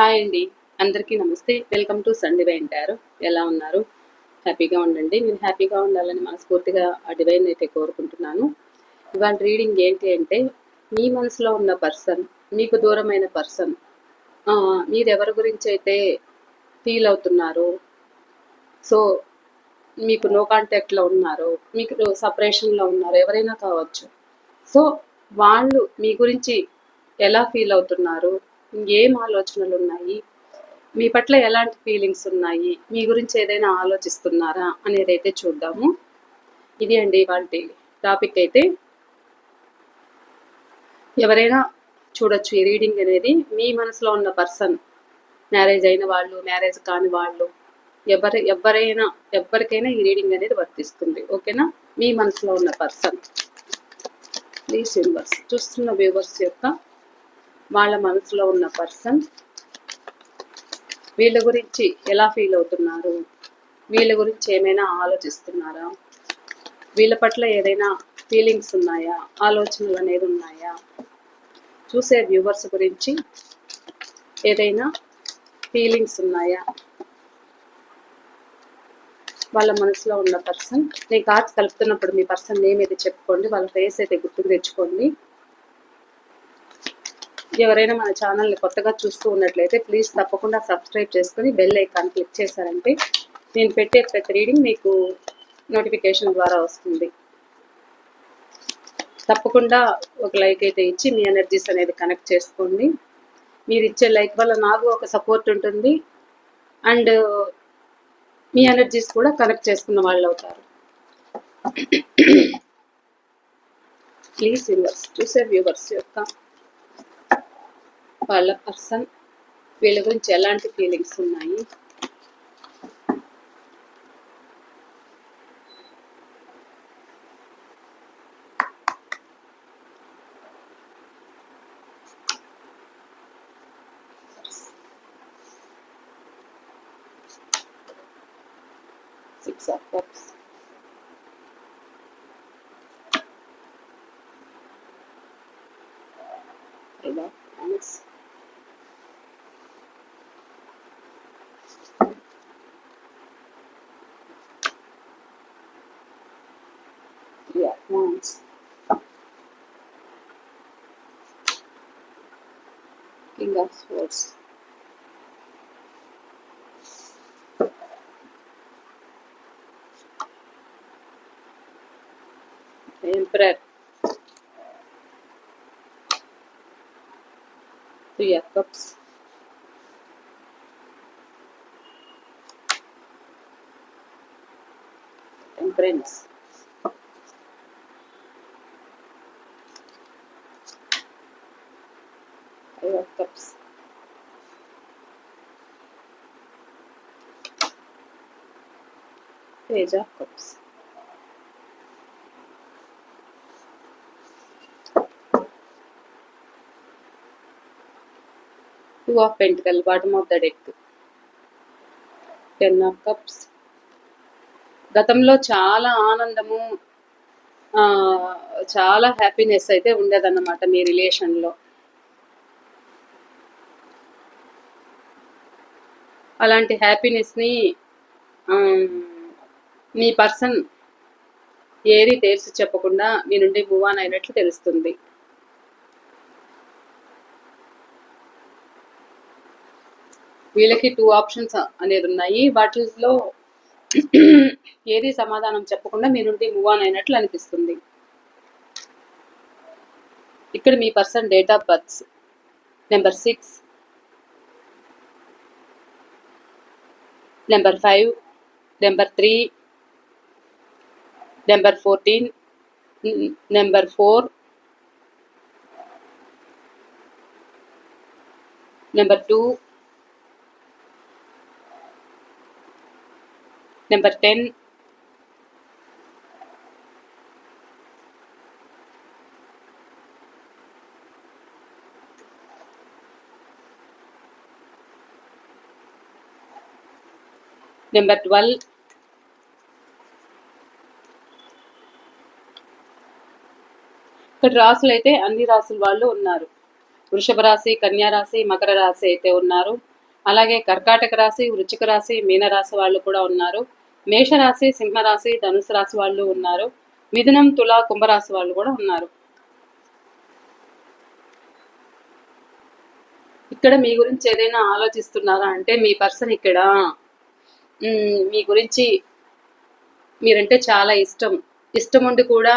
Hi అండి. అందరికీ నమస్తే. వెల్కమ్ టు సండే అంటారు. ఎలా ఉన్నారు? హ్యాపీగా ఉండండి. నేను హ్యాపీగా ఉండాలని మనస్ఫూర్తిగా ఆ డివైన్ అయితే కోరుకుంటున్నాను. ఇవాళ రీడింగ్ ఏంటి అంటే మీ మనసులో ఉన్న పర్సన్ మీకు దూరమైన పర్సన్ మీరు ఎవరి గురించి అయితే ఫీల్ అవుతున్నారు సో మీకు నో కాంటాక్ట్లో ఉన్నారు మీకు సపరేషన్లో ఉన్నారు ఎవరైనా కావచ్చు. సో వాళ్ళు మీ గురించి ఎలా ఫీల్ అవుతున్నారు ఏం ఆలోచనలు ఉన్నాయి? మీ పట్ల ఎలాంటి ఫీలింగ్స్ ఉన్నాయి? మీ గురించి ఏదైనా ఆలోచిస్తున్నారా అనేది అయితే చూద్దాము. ఇది అండి వాళ్ళ టాపిక్ అయితే. ఎవరైనా చూడొచ్చు ఈ రీడింగ్ అనేది. మీ మనసులో ఉన్న పర్సన్ మ్యారేజ్ అయిన వాళ్ళు మ్యారేజ్ కాని వాళ్ళు ఎవరి ఎవరైనా ఎవరికైనా ఈ రీడింగ్ అనేది వర్తిస్తుంది. ఓకేనా? మీ మనసులో ఉన్న పర్సన్. ప్లీజ్ యూనివర్స్ చూస్తున్న వ్యూవర్స్ యొక్క వాళ్ళ మనసులో ఉన్న పర్సన్ వీళ్ళ గురించి ఎలా ఫీల్ అవుతున్నారు? వీళ్ళ గురించి ఏమైనా ఆలోచిస్తున్నారా? వీళ్ళ పట్ల ఏదైనా ఫీలింగ్స్ ఉన్నాయా? ఆలోచనలు అనేది ఉన్నాయా? చూసే వ్యూవర్స్ గురించి ఏదైనా ఫీలింగ్స్ ఉన్నాయా? వాళ్ళ మనసులో ఉన్న పర్సన్ నేను కార్డ్స్ కలుపుతున్నప్పుడు మీ పర్సన్ నేమ్ అయితే చెప్పుకోండి వాళ్ళ ఫేస్ అయితే గుర్తుకు తెచ్చుకోండి. ఎవరైనా మన ఛానల్ని కొత్తగా చూస్తూ ఉన్నట్లయితే ప్లీజ్ తప్పకుండా సబ్స్క్రైబ్ చేసుకుని బెల్ ఐకాన్ క్లిక్ చేశారంటే నేను పెట్టే ప్రతి రీడింగ్ మీకు నోటిఫికేషన్ ద్వారా వస్తుంది. తప్పకుండా ఒక లైక్ అయితే ఇచ్చి మీ ఎనర్జీస్ అనేది కనెక్ట్ చేసుకోండి. మీరు ఇచ్చే లైక్ వల్ల నాకు ఒక సపోర్ట్ ఉంటుంది. అండ్ మీ ఎనర్జీస్ కూడా కనెక్ట్ చేసుకున్న వాళ్ళు అవుతారు. ప్లీజ్ వ్యూవర్స్ చూసే వ్యూవర్స్ యొక్క వాళ్ళ పర్సన్ వీళ్ళ గురించి ఎలాంటి ఫీలింగ్స్ ఉన్నాయి? Six of cups five of three. King of swords. Emperor. Three of cups. Temperance. Page of cups two of pentacle bottom of the deck ten of cups గతంలో చాలా ఆనందము చాలా హ్యాపీనెస్ అయితే ఉండేదన్నమాట మీ రిలేషన్లో అలాంటి హ్యాపీనెస్ని మీ పర్సన్ ఏది తేల్చి చెప్పకుండా మీ నుండి మూవ్ ఆన్ అయినట్లు తెలుస్తుంది. వీళ్ళకి టూ ఆప్షన్స్ అనేది ఉన్నాయి. వాటిలో ఏది సమాధానం చెప్పకుండా మీ నుండి మూవ్ ఆన్ అయినట్లు అనిపిస్తుంది. ఇక్కడ మీ person date of births number six number five number three Number 14, number 4, number 2, number 10, number 12 ఇక్కడ రాసులు అయితే అన్ని రాసుల వాళ్ళు ఉన్నారు. వృషభ రాశి కన్యా రాశి మకర రాశి అయితే ఉన్నారు. అలాగే కర్కాటక రాశి వృచ్చిక రాశి మీనరాశి వాళ్ళు కూడా ఉన్నారు. మేషరాశి సింహరాశి ధనుసు రాశి వాళ్ళు ఉన్నారు. మిథునం తుల కుంభరాశి వాళ్ళు కూడా ఉన్నారు. ఇక్కడ మీ గురించి ఏదైనా ఆలోచిస్తున్నారా? అంటే మీ పర్సన్ ఇక్కడ. మీ గురించి మీరంటే చాలా ఇష్టం. ఇష్టం ఉండి కూడా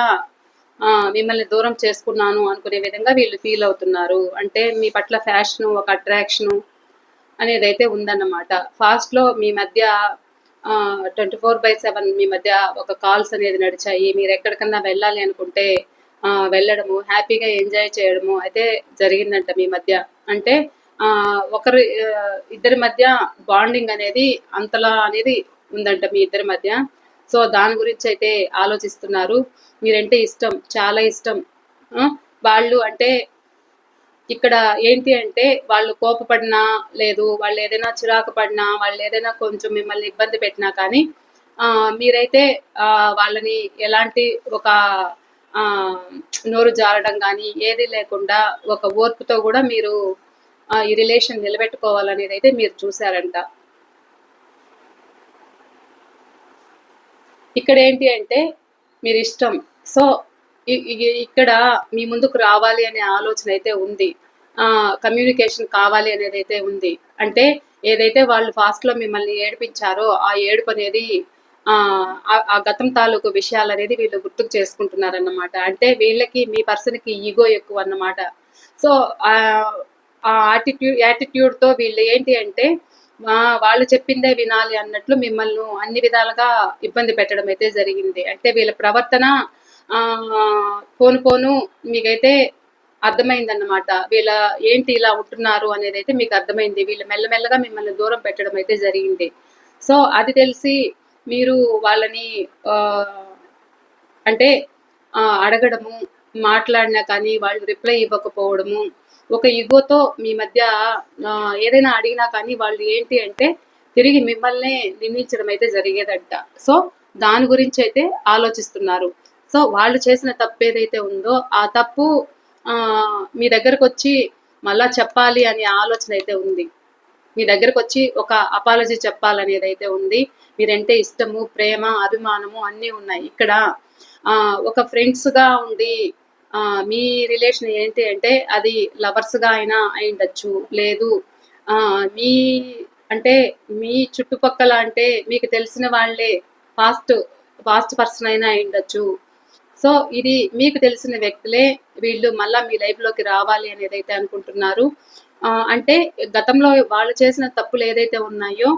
మిమ్మల్ని దూరం చేసుకున్నాను అనుకునే విధంగా వీళ్ళు ఫీల్ అవుతున్నారు. అంటే మీ పట్ల ఫ్యాషను ఒక అట్రాక్షను అనేది అయితే ఉందన్నమాట ఫాస్ట్లో మీ మధ్య ట్వంటీ ఫోర్ బై సెవెన్ మీ మధ్య ఒక కాల్స్ అనేది నడిచాయి. మీరు ఎక్కడికన్నా వెళ్ళాలి అనుకుంటే వెళ్ళడము హ్యాపీగా ఎంజాయ్ చేయడము అయితే జరిగిందంట మీ మధ్య. అంటే ఆ, ఒకరి ఇద్దరి మధ్య బాండింగ్ అనేది అంతలా అనేది ఉందంట మీ ఇద్దరి మధ్య. సో దాని గురించి అయితే ఆలోచిస్తున్నారు. మీరంటే ఇష్టం చాలా ఇష్టం. వాళ్ళు అంటే ఇక్కడ ఏంటి అంటే వాళ్ళు కోపపడినా లేదు వాళ్ళు ఏదైనా చిరాకు పడినా వాళ్ళు ఏదైనా కొంచెం మిమ్మల్ని ఇబ్బంది పెట్టినా కానీ ఆ, మీరైతే వాళ్ళని ఎలాంటి ఒక నోరు జారడం కానీ ఏది లేకుండా ఒక ఓర్పుతో కూడా మీరు ఈ రిలేషన్ నిలబెట్టుకోవాలనేది అయితే మీరు చూసారంట ఇక్కడ ఏంటి అంటే మీరు ఇష్టం సో ఇక్కడ మీ ముందుకు రావాలి అనే ఆలోచన అయితే ఉంది. ఆ కమ్యూనికేషన్ కావాలి అనేది అయితే ఉంది. అంటే ఏదైతే వాళ్ళు ఫాస్ట్లో మిమ్మల్ని ఏడిపించారో ఆ ఏడుపు అనేది ఆ ఆ- గతం తాలూకు విషయాలు అనేది వీళ్ళు గుర్తుకు చేసుకుంటున్నారన్నమాట. అంటే వీళ్ళకి మీ పర్సన్కి ఈగో ఎక్కువ అన్నమాట సో ఆ యాటిట్యూడ్ యాటిట్యూడ్తో వీళ్ళు ఏంటి అంటే వాళ్ళు చెప్పిందే వినాలి అన్నట్లు మిమ్మల్ని అన్ని విధాలుగా ఇబ్బంది పెట్టడం అయితే జరిగింది. అంటే వీళ్ళ ప్రవర్తన ఆ పోను పోను మీకైతే అర్థమైందన్నమాట. వీళ్ళ ఏంటి ఇలా ఉంటున్నారు అనేది అయితే మీకు అర్థమైంది. వీళ్ళు మెల్లమెల్లగా మిమ్మల్ని దూరం పెట్టడం అయితే జరిగింది. సో అది తెలిసి మీరు వాళ్ళని ఆ, అంటే అడగడము మాట్లాడినా కానీ వాళ్ళు రిప్లై ఇవ్వకపోవడము ఒక ఇగోతో మీ మధ్య ఏదైనా అడిగినా కానీ వాళ్ళు ఏంటి అంటే తిరిగి మిమ్మల్ని నిందించడం అయితే జరిగేదంట. సో దాని గురించి అయితే ఆలోచిస్తున్నారు. సో వాళ్ళు చేసిన తప్పు ఏదైతే ఉందో ఆ తప్పు మీ దగ్గరకు వచ్చి మళ్ళా చెప్పాలి అనే ఆలోచన అయితే ఉంది. మీ దగ్గరకు వచ్చి ఒక అపాలజీ చెప్పాలనేది అయితే ఉంది. మీరంటే ఇష్టము ప్రేమ అభిమానము అన్నీ ఉన్నాయి. ఇక్కడ ఒక ఫ్రెండ్స్గా ఉండి మీ రిలేషన్ ఏంటి అంటే అది లవర్స్గా అయినా అయి ఉండొచ్చు. లేదు ఆ, మీ అంటే మీ చుట్టుపక్కల అంటే మీకు తెలిసిన వాళ్ళే ఫాస్ట్ ఫాస్ట్ పర్సన్ అయినా అయి ఉండొచ్చు. సో ఇది మీకు తెలిసిన వ్యక్తులే వీళ్ళు మళ్ళీ మీ లైఫ్లోకి రావాలి అనేది అయితే అనుకుంటున్నారు అంటే గతంలో వాళ్ళు చేసిన తప్పులు ఏదైతే ఉన్నాయో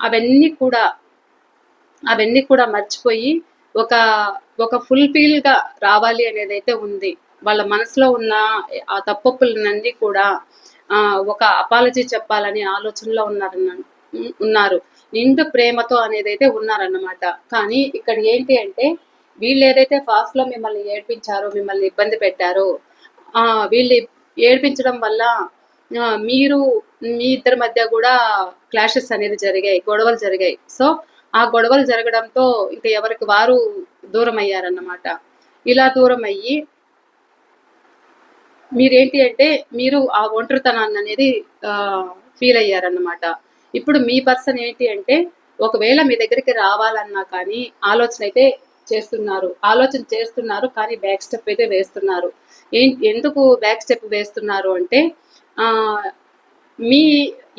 అవన్నీ కూడా అవన్నీ కూడా మర్చిపోయి ఒక ఒక ఫుల్ఫిల్గా రావాలి అనేది అయితే ఉంది. వాళ్ళ మనసులో ఉన్న ఆ తప్పులన్నీ కూడా ఆ ఒక అపాలజీ చెప్పాలని ఆలోచనలో ఉన్నారన్న ఉన్నారు. నిండు ప్రేమతో అనేది అయితే ఉన్నారన్నమాట. కానీ ఇక్కడ ఏంటి అంటే వీళ్ళు ఏదైతే ఫాస్ట్లో మిమ్మల్ని ఏడ్పించారో మిమ్మల్ని ఇబ్బంది పెట్టారో ఆ వీళ్ళు ఏడ్పించడం వల్ల మీరు మీ ఇద్దరి మధ్య కూడా క్లాషెస్ అనేది జరిగాయి గొడవలు జరిగాయి. సో ఆ గొడవలు జరగడంతో ఇంకా ఎవరికి వారు దూరం అయ్యారన్నమాట ఇలా దూరం అయ్యి మీరేంటి అంటే మీరు ఆ ఒంటరితనాన్ని అనేది ఫీల్ అయ్యారన్నమాట. ఇప్పుడు మీ పర్సన్ ఏంటి అంటే ఒకవేళ మీ దగ్గరికి రావాలన్నా కానీ ఆలోచన అయితే చేస్తున్నారు. ఆలోచన చేస్తున్నారు కానీ బ్యాక్ స్టెప్ అయితే వేస్తున్నారు. ఏం ఎందుకు బ్యాక్ స్టెప్ వేస్తున్నారు అంటే ఆ, మీ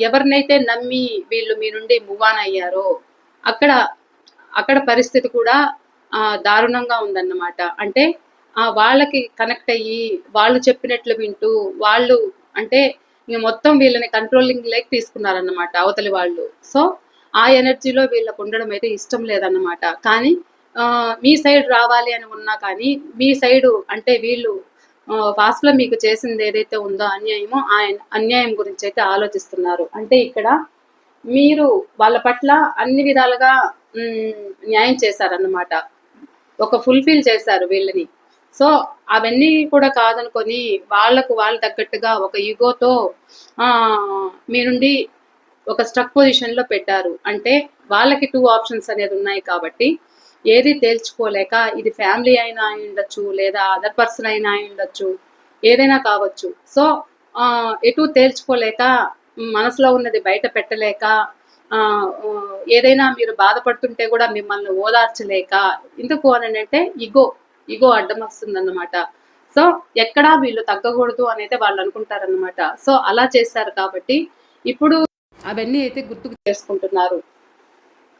ఎవరినైతే నమ్మి వీళ్ళు మీ నుండి మూవ్ ఆన్ అయ్యారో అక్కడ అక్కడ పరిస్థితి కూడా దారుణంగా ఉందన్నమాట. అంటే వాళ్ళకి కనెక్ట్ అయ్యి వాళ్ళు చెప్పినట్లు వింటూ వాళ్ళు అంటే మొత్తం వీళ్ళని కంట్రోలింగ్ లైక్ తీసుకున్నారన్నమాట అవతలి వాళ్ళు. సో ఆ ఎనర్జీలో వీళ్ళకు ఉండడం అయితే ఇష్టం లేదన్నమాట. కానీ మీ సైడ్ రావాలి అని ఉన్నా కానీ మీ సైడు అంటే వీళ్ళు ఫాస్ట్లో మీకు చేసింది ఏదైతే ఉందో అన్యాయమో ఆ అన్యాయం గురించి అయితే ఆలోచిస్తున్నారు. అంటే ఇక్కడ మీరు వాళ్ళ పట్ల అన్ని విధాలుగా న్యాయం చేశారన్నమాట. ఒక ఫుల్ఫిల్ చేశారు వీళ్ళని. సో అవన్నీ కూడా కాదనుకొని వాళ్ళకు వాళ్ళు తగ్గట్టుగా ఒక యుగోతో మీ నుండి ఒక స్ట్రక్ పొజిషన్లో పెట్టారు. అంటే వాళ్ళకి టూ ఆప్షన్స్ అనేది ఉన్నాయి కాబట్టి ఏది తేల్చుకోలేక ఇది ఫ్యామిలీ అయినా అయి ఉండొచ్చు లేదా అదర్ పర్సన్ అయినా అయి ఉండొచ్చు ఏదైనా కావచ్చు. సో ఎటు తేల్చుకోలేక మనసులో ఉన్నది బయట పెట్టలేక ఏదైనా మీరు బాధపడుతుంటే కూడా మిమ్మల్ని ఓదార్చలేక ఎందుకు అని అంటే ఇగో ఇగో అడ్డం వస్తుందన్నమాట. సో ఎక్కడా వీళ్ళు తగ్గకూడదు అనేది వాళ్ళు అనుకుంటారన్నమాట. సో అలా చేశారు కాబట్టి ఇప్పుడు అవన్నీ అయితే గుర్తుకు చేసుకుంటున్నారు.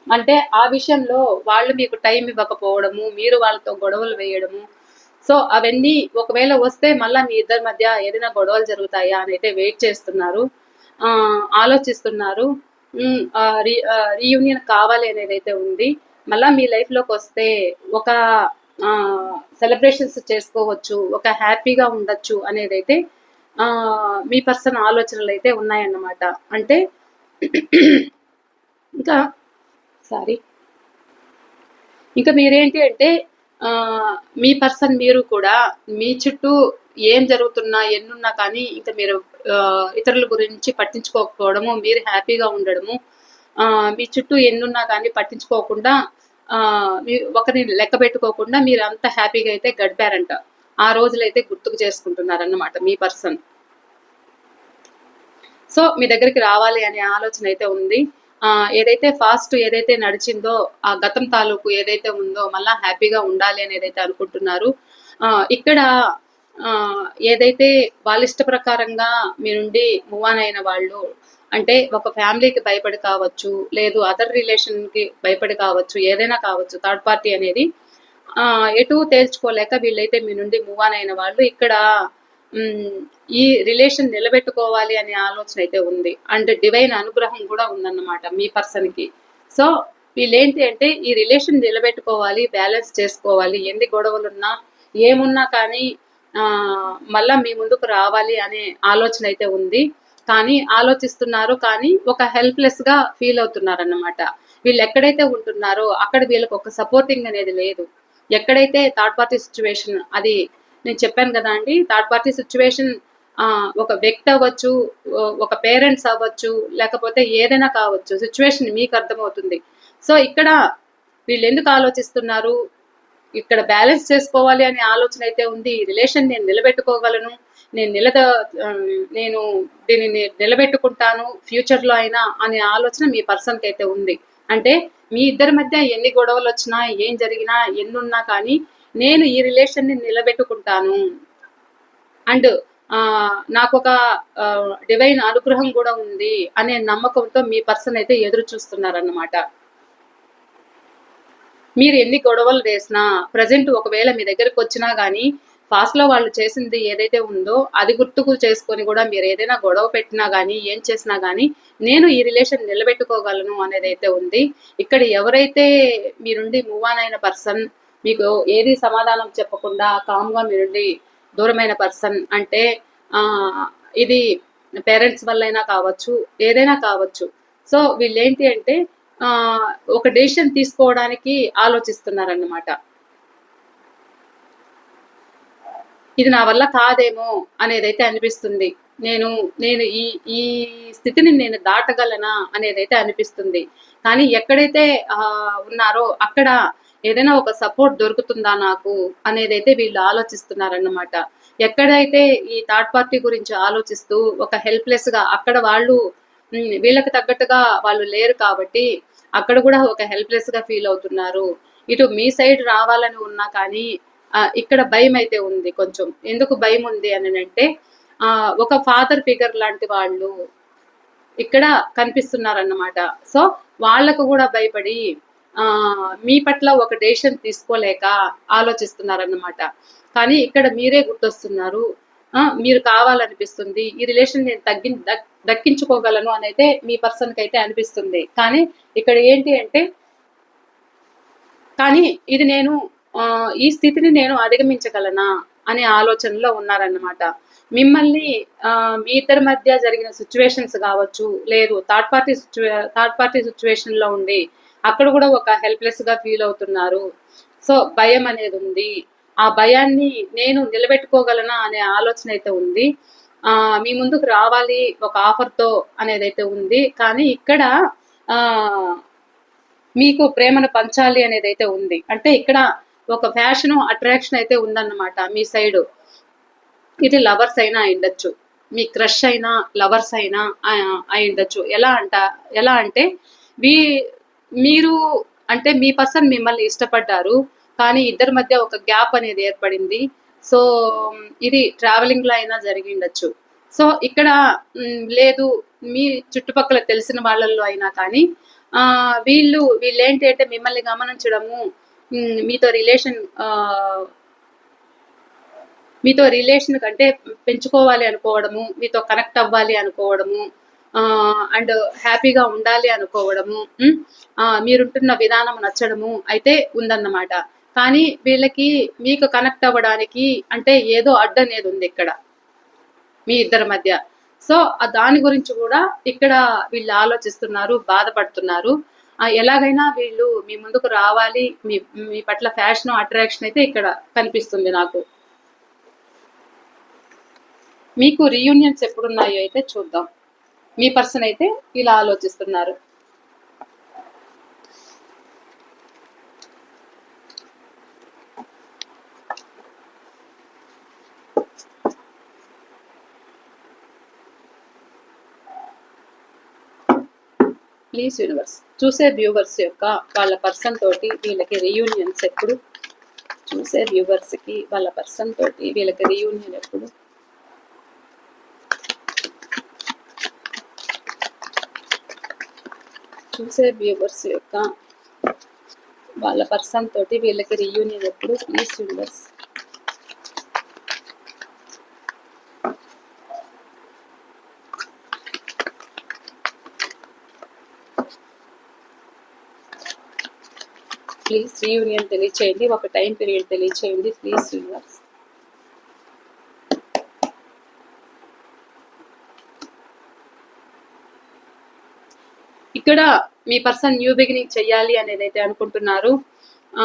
అంటే ఆ విషయంలో వాళ్ళు మీకు టైం ఇవ్వకపోవడము మీరు వాళ్ళతో గొడవలు వేయడము సో అవన్నీ ఒకవేళ వస్తే మళ్ళీ మీ ఇద్దరి మధ్య ఏదైనా గొడవలు జరుగుతాయా అని అయితే వెయిట్ చేస్తున్నారు. ఆలోచిస్తున్నారు. ఆలోచిస్తున్నారు రీయూనియన్ కావాలి అనేది అయితే ఉంది. మళ్ళీ మీ లైఫ్లోకి వస్తే ఒక సెలబ్రేషన్స్ చేసుకోవచ్చు ఒక హ్యాపీగా ఉండొచ్చు అనేది అయితే మీ పర్సన్ ఆలోచనలు అయితే ఉన్నాయన్నమాట. అంటే ఇంకా సారీ ఇంకా మీరేంటి అంటే మీ పర్సన్ మీరు కూడా మీ చుట్టూ ఏం జరుగుతున్నా ఎన్నున్నా కానీ ఇంకా మీరు ఇతరుల గురించి పట్టించుకోకపోవడము మీరు హ్యాపీగా ఉండడము మీ చుట్టూ ఎన్నున్నా కానీ పట్టించుకోకుండా మీ- ఒకరిని లెక్క పెట్టుకోకుండా మీరు అంత హ్యాపీగా అయితే గడిపారంట. ఆ రోజులైతే గుర్తుకు చేసుకుంటున్నారన్నమాట మీ పర్సన్. సో మీ దగ్గరికి రావాలి అనే ఆలోచన అయితే ఉంది. ఏదైతే ఫాస్ట్ ఏదైతే నడిచిందో ఆ గతం తాలూకు ఏదైతే ఉందో మళ్ళా హ్యాపీగా ఉండాలి అనేది అయితే అనుకుంటున్నారు. ఇక్కడ ఏదైతే వాళ్ళ ఇష్ట ప్రకారంగా మీ నుండి మూవ్ ఆన్ అయిన వాళ్ళు అంటే ఒక ఫ్యామిలీకి భయపడి కావచ్చు లేదు అదర్ రిలేషన్కి భయపడి కావచ్చు ఏదైనా కావచ్చు థర్డ్ పార్టీ అనేది ఎటు తేల్చుకోలేక వీళ్ళైతే మీ నుండి మూవ్ ఆన్ అయిన వాళ్ళు ఇక్కడ ఈ రిలేషన్ నిలబెట్టుకోవాలి అనే ఆలోచన అయితే ఉంది. అండ్ డివైన్ అనుగ్రహం కూడా ఉందన్నమాట మీ పర్సన్కి సో వీళ్ళేంటి అంటే ఈ రిలేషన్ నిలబెట్టుకోవాలి బ్యాలెన్స్ చేసుకోవాలి ఎన్ని గొడవలున్నా ఏమున్నా కానీ మళ్ళా మీ ముందుకు రావాలి అనే ఆలోచన అయితే ఉంది. కానీ ఆలోచిస్తున్నారు కానీ ఒక హెల్ప్లెస్గా ఫీల్ అవుతున్నారు అన్నమాట వీళ్ళు ఎక్కడైతే ఉంటున్నారో అక్కడ వీళ్ళకి ఒక సపోర్టింగ్ అనేది లేదు. ఎక్కడైతే థర్డ్ పార్టీ సిచ్యువేషన్ అది నేను చెప్పాను కదా అండి థర్డ్ పార్టీ సిచ్యువేషన్ ఒక వ్యక్తి అవ్వచ్చు ఒక పేరెంట్స్ అవ్వచ్చు లేకపోతే ఏదైనా కావచ్చు సిచ్యువేషన్ మీకు అర్థమవుతుంది. సో ఇక్కడ వీళ్ళు ఎందుకు ఆలోచిస్తున్నారు? ఇక్కడ బ్యాలెన్స్ చేసుకోవాలి అనే ఆలోచన అయితే ఉంది. ఈ రిలేషన్ నేను నిలబెట్టుకోగలను. నేను నిలద నేను దీనిని నిలబెట్టుకుంటాను ఫ్యూచర్లో అయినా అనే ఆలోచన మీ పర్సన్కి అయితే ఉంది. అంటే మీ ఇద్దరి మధ్య ఎన్ని గొడవలు వచ్చినా ఏం జరిగినా ఎన్ని ఉన్నా కానీ నేను ఈ రిలేషన్ని నిలబెట్టుకుంటాను. అండ్ నాకు ఒక డివైన్ అనుగ్రహం కూడా ఉంది అనే నమ్మకంతో మీ పర్సన్ అయితే ఎదురు చూస్తున్నారన్నమాట. మీరు ఎన్ని గొడవలు వేసినా ప్రజెంట్ ఒకవేళ మీ దగ్గరకు వచ్చినా కానీ పాస్ట్లో వాళ్ళు చేసింది ఏదైతే ఉందో అది గుర్తుకు చేసుకొని కూడా మీరు ఏదైనా గొడవ పెట్టినా కానీ ఏం చేసినా కానీ నేను ఈ రిలేషన్ నిలబెట్టుకోగలను అనేది అయితే ఉంది. ఇక్కడ ఎవరైతే మీరుండి మూవ్ ఆన్ అయిన పర్సన్ మీకు ఏది సమాధానం చెప్పకుండా కామ్గా మీరుండి దూరమైన పర్సన్ అంటే ఇది పేరెంట్స్ వల్లైనా కావచ్చు ఏదైనా కావచ్చు. సో వీళ్ళేంటి అంటే ఒక డెసిషన్ తీసుకోవడానికి ఆలోచిస్తున్నారన్నమాట. ఇది నా వల్ల కాదేమో అనేదైతే అనిపిస్తుంది. నేను నేను ఈ ఈ స్థితిని నేను దాటగలనా అనేదైతే అనిపిస్తుంది. కానీ ఎక్కడైతే ఉన్నారో అక్కడ ఏదైనా ఒక సపోర్ట్ దొరుకుతుందా నాకు అనేదైతే వీళ్ళు ఆలోచిస్తున్నారన్నమాట. ఎక్కడైతే ఈ థర్డ్ పార్టీ గురించి ఆలోచిస్తూ ఒక హెల్ప్లెస్గా అక్కడ వాళ్ళు వీళ్ళకి తగ్గట్టుగా వాళ్ళు లేరు కాబట్టి అక్కడ కూడా ఒక హెల్ప్లెస్గా ఫీల్ అవుతున్నారు. ఇటు మీ సైడ్ రావాలని ఉన్నా కానీ ఇక్కడ భయం అయితే ఉంది కొంచెం. ఎందుకు భయం ఉంది అని అంటే ఒక ఫాదర్ ఫిగర్ లాంటి వాళ్ళు ఇక్కడ కనిపిస్తున్నారన్నమాట. సో వాళ్ళకు కూడా భయపడి ఆ, మీ పట్ల ఒక డెసిషన్ తీసుకోలేక ఆలోచిస్తున్నారన్నమాట. కానీ ఇక్కడ మీరే గుర్తొస్తున్నారు. మీరు కావాలనిపిస్తుంది. ఈ రిలేషన్ నేను తగ్గి దక్కించుకోగలను అని అయితే మీ పర్సన్కి అయితే అనిపిస్తుంది. కానీ ఇక్కడ ఏంటి అంటే కానీ ఇది నేను ఈ స్థితిని నేను అధిగమించగలనా అనే ఆలోచనలో ఉన్నారన్నమాట. మిమ్మల్ని మీ ఇద్దరి మధ్య జరిగిన సిచ్యువేషన్స్ కావచ్చు లేదు థర్డ్ పార్టీ థర్డ్ పార్టీ సిచ్యువేషన్లో ఉండి అక్కడ కూడా ఒక హెల్ప్లెస్గా ఫీల్ అవుతున్నారు. సో భయం అనేది ఉంది. ఆ భయాన్ని నేను నిలబెట్టుకోగలనా అనే ఆలోచన అయితే ఉంది. ఆ, మీ ముందుకు రావాలి ఒక ఆఫర్తో అనేది అయితే ఉంది. కానీ ఇక్కడ ఆ, మీకు ప్రేమను పంచాలి అనేది అయితే ఉంది. అంటే ఇక్కడ ఒక ఫ్యాషన్ అట్రాక్షన్ అయితే ఉందన్నమాట మీ సైడ్. ఇది లవర్స్ అయినా అయి ఉండొచ్చు మీ క్రష్ అయినా లవర్స్ అయినా ఆ, అయి ఉండొచ్చు ఎలా అంట ఎలా అంటే మీ మీరు అంటే మీ పర్సన్ మిమ్మల్ని ఇష్టపడ్డారు. కానీ ఇద్దరి మధ్య ఒక గ్యాప్ అనేది ఏర్పడింది. సో ఇది ట్రావెలింగ్లో అయినా జరిగిండొచ్చు సో ఇక్కడ లేదు మీ చుట్టుపక్కల తెలిసిన వాళ్ళల్లో అయినా కానీ వీళ్ళు వీళ్ళు ఏంటి అంటే మిమ్మల్ని గమనించడము మీతో రిలేషన్ మీతో రిలేషన్ కంటే పెంచుకోవాలి అనుకోవడము మీతో కనెక్ట్ అవ్వాలి అనుకోవడము అండ్ హ్యాపీగా ఉండాలి అనుకోవడము మీరుంటున్న విధానం నచ్చడము అయితే ఉందన్నమాట. కానీ వీళ్ళకి మీకు కనెక్ట్ అవ్వడానికి అంటే ఏదో అడ్డు అనేది ఉంది ఇక్కడ మీ ఇద్దరి మధ్య. సో దాని గురించి కూడా ఇక్కడ వీళ్ళు ఆలోచిస్తున్నారు బాధపడుతున్నారు. ఎలాగైనా వీళ్ళు మీ ముందుకు రావాలి మీ మీ పట్ల ఫ్యాషన్ అట్రాక్షన్ అయితే ఇక్కడ కనిపిస్తుంది నాకు. మీకు రీయూనియన్స్ ఎప్పుడున్నాయో అయితే చూద్దాం. మీ పర్సన్ అయితే ఇలా ఆలోచిస్తున్నారు. ప్లీజ్ యూనివర్స్ చూసే వ్యూవర్స్ యొక్క వాళ్ళ పర్సన్ తోటి వీళ్ళకి రీయూనియన్స్ ఎప్పుడు? చూసే వ్యూవర్స్కి వాళ్ళ పర్సన్ తోటి వీళ్ళకి రీయూనియన్ ఎప్పుడు? చూసే వ్యూవర్స్ యొక్క వాళ్ళ పర్సన్ తోటి వీళ్ళకి రీయూనియన్ ఎప్పుడు? ప్లీజ్ యూనివర్స్ ప్లీజ్ రీయూనియన్ తెలియచేయండి. ఒక టైం పీరియడ్ తెలియచేయండి. ప్లీజ్ యూనివర్స్ ఇక్కడ మీ పర్సన్ న్యూ బిగినింగ్ చేయాలి అనేది అయితే అనుకుంటున్నారు. ఆ,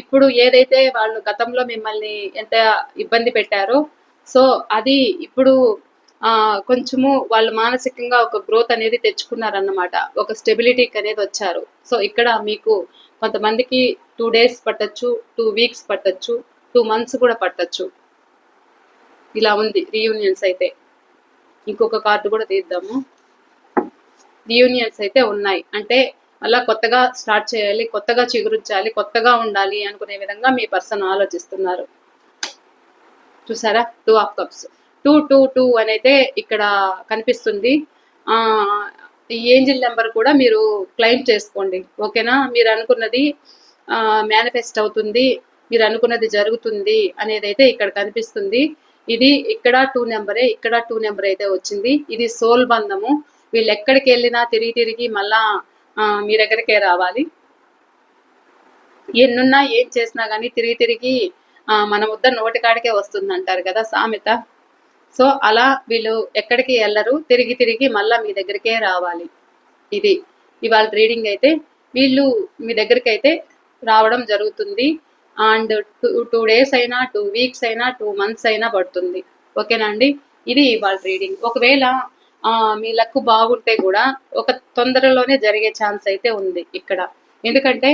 ఇప్పుడు ఏదైతే వాళ్ళు గతంలో మిమ్మల్ని ఎంత ఇబ్బంది పెట్టారో సో అది ఇప్పుడు ఆ, కొంచెము వాళ్ళు మానసికంగా ఒక గ్రోత్ అనేది తెచ్చుకున్నారన్నమాట. ఒక స్టెబిలిటీకి అనేది వచ్చారు. సో ఇక్కడ మీకు కొంతమందికి టూ డేస్ పట్టచ్చు టూ వీక్స్ పట్టచ్చు టూ మంత్స్ కూడా పట్టచ్చు. ఇలా ఉంది రీయూనియన్స్ అయితే. ఇంకొక కార్డు కూడా తీద్దాము. రీయూనియన్స్ అయితే ఉన్నాయి. అంటే మళ్ళీ కొత్తగా స్టార్ట్ చేయాలి కొత్తగా చిగురించాలి కొత్తగా ఉండాలి అనుకునే విధంగా మీ పర్సన్ ఆలోచిస్తున్నారు. చూసారా? Two of cups two two two అనైతే ఇక్కడ కనిపిస్తుంది. ఆ ఈ ఏంజిల్ నెంబర్ కూడా మీరు క్లెయిమ్ చేసుకోండి. ఓకేనా? మీరు అనుకున్నది మేనిఫెస్ట్ అవుతుంది మీరు అనుకున్నది జరుగుతుంది అనేది అయితే ఇక్కడ కనిపిస్తుంది. ఇది ఇక్కడ టూ నెంబరే ఇక్కడ టూ నెంబర్ అయితే వచ్చింది. ఇది సోల్ బంధము. వీళ్ళు ఎక్కడికి వెళ్ళినా తిరిగి తిరిగి మళ్ళా మీ దగ్గరికే రావాలి. ఎన్నున్నా ఏం చేసినా కానీ తిరిగి తిరిగి మన ముద్ద నోటికాడికే వస్తుంది అంటారు కదా సామెత. సో అలా వీళ్ళు ఎక్కడికి వెళ్ళరు తిరిగి తిరిగి మళ్ళీ మీ దగ్గరికే రావాలి. ఇది ఇవాళ రీడింగ్ అయితే వీళ్ళు మీ దగ్గరికి అయితే రావడం జరుగుతుంది. అండ్ టూ టూ డేస్ అయినా టూ వీక్స్ అయినా టూ మంత్స్ అయినా పడుతుంది. ఓకేనా అండి? ఇది ఇవాళ రీడింగ్. ఒకవేళ మీ లక్ బాగుంటే కూడా ఒక తొందరలోనే జరిగే ఛాన్స్ అయితే ఉంది ఇక్కడ. ఎందుకంటే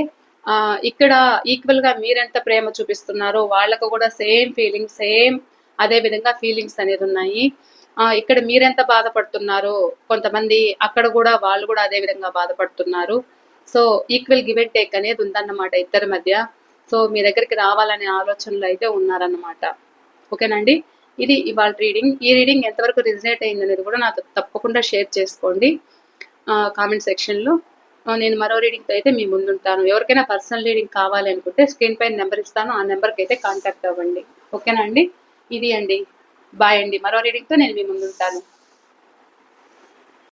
ఇక్కడ ఈక్వల్గా మీరెంత ప్రేమ చూపిస్తున్నారో వాళ్ళకు కూడా సేమ్ ఫీలింగ్ సేమ్ అదే విధంగా ఫీలింగ్స్ అనేది ఉన్నాయి. ఇక్కడ మీరెంత బాధపడుతున్నారో కొంతమంది అక్కడ కూడా వాళ్ళు కూడా అదే విధంగా బాధపడుతున్నారు. So equal give and take అనేది ఉందన్నమాట ఇద్దరి మధ్య. సో మీ దగ్గరికి రావాలనే ఆలోచనలు అయితే ఉన్నారన్నమాట. ఓకేనండి ఇది ఇవాళ రీడింగ్ ఈ రీడింగ్ ఎంతవరకు రిజనేట్ అయింది అనేది కూడా నాకు తప్పకుండా షేర్ చేసుకోండి. కామెంట్ సెక్షన్లో నేను మరో రీడింగ్తో అయితే మీ ముందుంటాను. ఎవరికైనా పర్సనల్ రీడింగ్ కావాలి అనుకుంటే స్క్రీన్ పైన నెంబర్ ఇస్తాను. ఆ నెంబర్కి అయితే కాంటాక్ట్ అవ్వండి. ఓకేనా అండి? ఇది అండి. బాయ్ అండి. మరో రీడింగ్తో నేను మీ ముందుంటాను.